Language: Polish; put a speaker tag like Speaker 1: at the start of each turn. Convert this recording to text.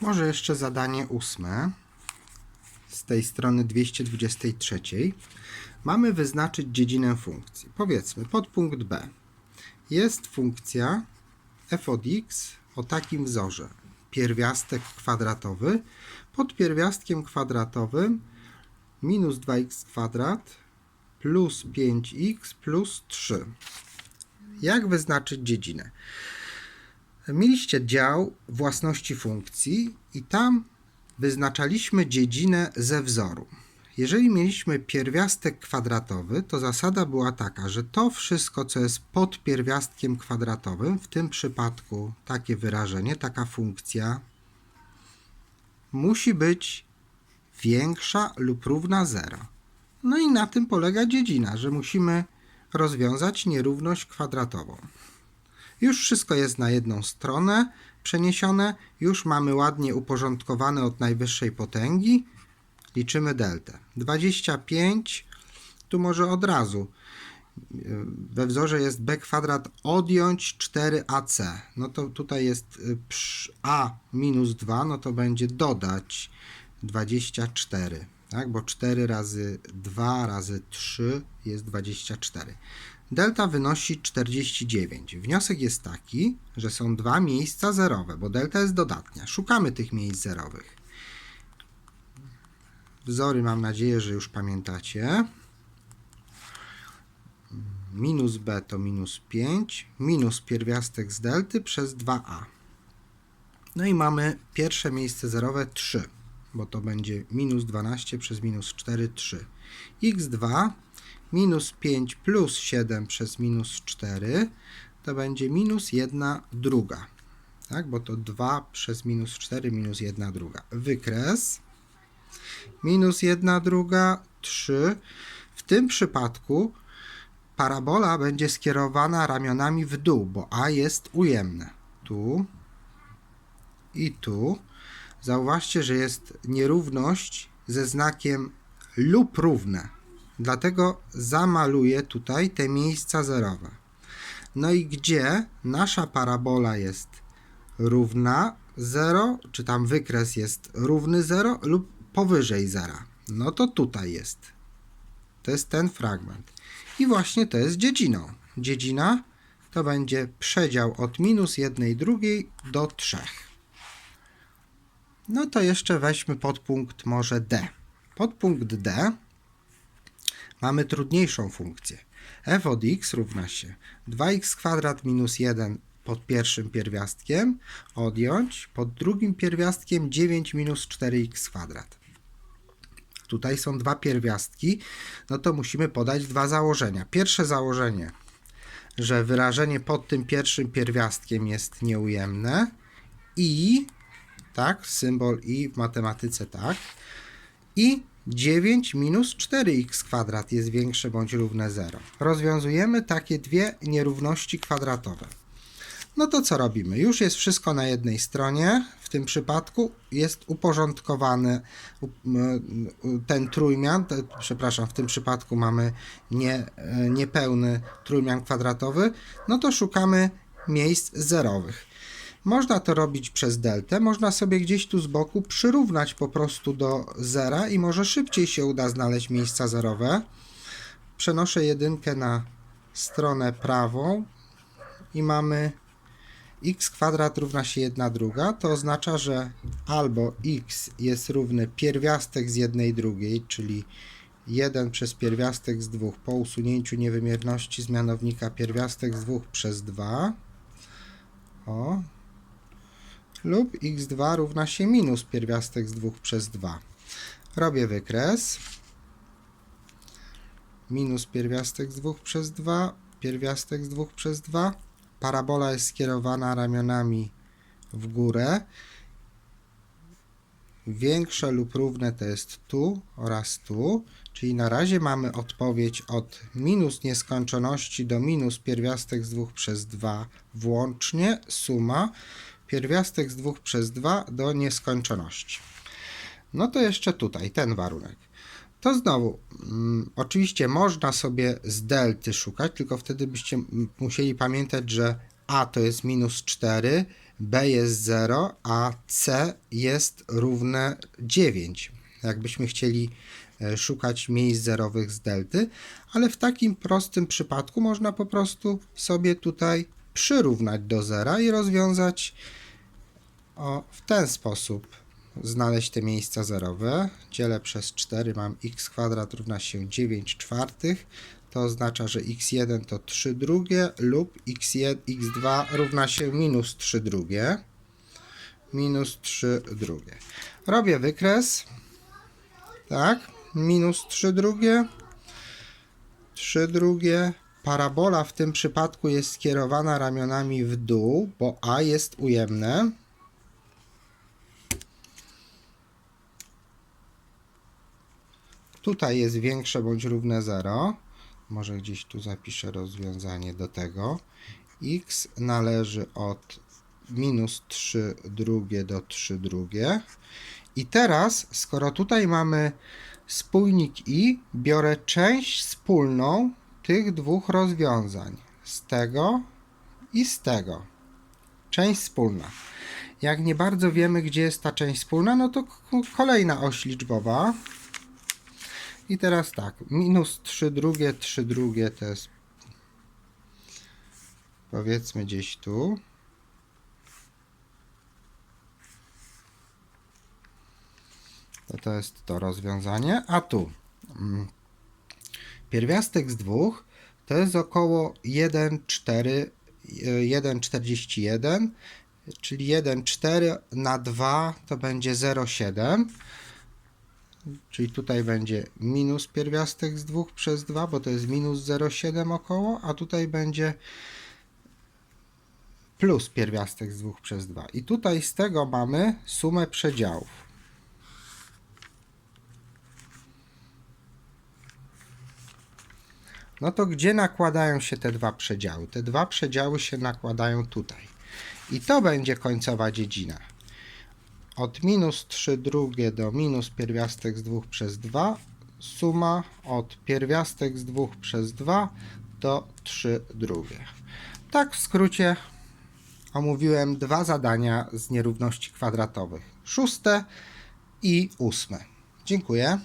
Speaker 1: Może jeszcze zadanie ósme z tej strony 223. Mamy wyznaczyć dziedzinę funkcji. Powiedzmy, podpunkt B. Jest funkcja f od x o takim wzorze. Pierwiastek kwadratowy. Pod pierwiastkiem kwadratowym minus 2x kwadrat plus 5x plus 3. Jak wyznaczyć dziedzinę? Mieliście dział własności funkcji i tam wyznaczaliśmy dziedzinę ze wzoru. Jeżeli mieliśmy pierwiastek kwadratowy, to zasada była taka, że to wszystko, co jest pod pierwiastkiem kwadratowym, w tym przypadku takie wyrażenie, taka funkcja, musi być większa lub równa 0. No i na tym polega dziedzina, że musimy rozwiązać nierówność kwadratową. Już wszystko jest na jedną stronę przeniesione, już mamy ładnie uporządkowane od najwyższej potęgi. Liczymy deltę. 25, tu może od razu. We wzorze jest b kwadrat odjąć 4ac. No to tutaj jest y, a minus 2, no to będzie dodać 24. Tak, bo 4 razy 2 razy 3 jest 24. Delta wynosi 49. Wniosek jest taki, że są dwa miejsca zerowe, bo delta jest dodatnia. Szukamy tych miejsc zerowych. Wzory mam nadzieję, że już pamiętacie. Minus b to minus 5, minus pierwiastek z delty przez 2a. No i mamy pierwsze miejsce zerowe 3, bo to będzie minus 12 przez minus 4, 3. x2 minus 5 plus 7 przez minus 4 to będzie minus 1 druga. Tak, bo to 2 przez minus 4 minus 1 druga. Wykres minus 1 druga 3. W tym przypadku parabola będzie skierowana ramionami w dół, bo a jest ujemne. Tu i tu. Zauważcie, że jest nierówność ze znakiem lub równe. Dlatego zamaluję tutaj te miejsca zerowe. No i gdzie nasza parabola jest równa 0, czy tam wykres jest równy 0 lub powyżej 0? No to tutaj jest. To jest ten fragment. I właśnie to jest dziedziną. Dziedzina to będzie przedział od minus 1 drugiej do 3. No to jeszcze weźmy podpunkt może D. Podpunkt D mamy trudniejszą funkcję. f od x równa się 2x kwadrat minus 1 pod pierwszym pierwiastkiem odjąć pod drugim pierwiastkiem 9 minus 4x kwadrat. Tutaj są dwa pierwiastki, no to musimy podać dwa założenia. Pierwsze założenie, że wyrażenie pod tym pierwszym pierwiastkiem jest nieujemne i, tak, symbol i w matematyce tak, i 9 minus 4x kwadrat jest większe bądź równe 0. Rozwiązujemy takie dwie nierówności kwadratowe. No to co robimy? Już jest wszystko na jednej stronie. W tym przypadku jest uporządkowany ten trójmian. Przepraszam, w tym przypadku mamy nie, e, niepełny trójmian kwadratowy. No to szukamy miejsc zerowych. Można to robić przez deltę, można sobie gdzieś tu z boku przyrównać po prostu do zera i może szybciej się uda znaleźć miejsca zerowe. Przenoszę jedynkę na stronę prawą i mamy x kwadrat równa się 1 druga, to oznacza, że albo x jest równy pierwiastek z jednej drugiej, czyli 1 przez pierwiastek z 2 po usunięciu niewymierności z mianownika pierwiastek z 2 przez 2. O, lub x2 równa się minus pierwiastek z 2 przez 2. Robię wykres. Minus pierwiastek z 2 przez 2, pierwiastek z 2 przez 2. Parabola jest skierowana ramionami w górę. Większe lub równe to jest tu oraz tu, czyli na razie mamy odpowiedź od minus nieskończoności do minus pierwiastek z 2 przez 2 włącznie, suma pierwiastek z 2 przez 2 do nieskończoności. No to jeszcze tutaj ten warunek. To znowu, mm, oczywiście można sobie z delty szukać, tylko wtedy byście musieli pamiętać, że a to jest minus 4, b jest 0, a c jest równe 9. Jakbyśmy chcieli e, szukać miejsc zerowych z delty, ale w takim prostym przypadku można po prostu sobie tutaj przyrównać do zera i rozwiązać o, w ten sposób. Znaleźć te miejsca zerowe. Dzielę przez 4, mam x kwadrat równa się 9 czwartych. To oznacza, że x1 to 3 drugie lub x1, x2 równa się minus 3 drugie. Minus 3 drugie. Robię wykres. Tak, minus 3 drugie. 3 drugie. Parabola w tym przypadku jest skierowana ramionami w dół, bo a jest ujemne. Tutaj jest większe bądź równe 0. Może gdzieś tu zapiszę rozwiązanie do tego. x należy od minus 3 drugie do 3 drugie. I teraz, skoro tutaj mamy spójnik i, biorę część wspólną tych dwóch rozwiązań. Z tego i z tego. Część wspólna. Jak nie bardzo wiemy, gdzie jest ta część wspólna, no to kolejna oś liczbowa. I teraz tak, minus 3 drugie, 3 drugie to jest powiedzmy gdzieś tu. To, to jest to rozwiązanie, a tu mm, pierwiastek z dwóch to jest około 1,4 1,41 czyli 1,4 na 2 to będzie 0,7 Czyli tutaj będzie minus pierwiastek z 2 przez 2, bo to jest minus 0,7 około, a tutaj będzie plus pierwiastek z 2 przez 2. I tutaj z tego mamy sumę przedziałów. No to gdzie nakładają się te dwa przedziały? Te dwa przedziały się nakładają tutaj. I to będzie końcowa dziedzina od minus 3 drugie do minus pierwiastek z 2 przez 2, suma od pierwiastek z 2 przez 2 do 3 drugie. Tak w skrócie omówiłem dwa zadania z nierówności kwadratowych. Szóste i ósme. Dziękuję.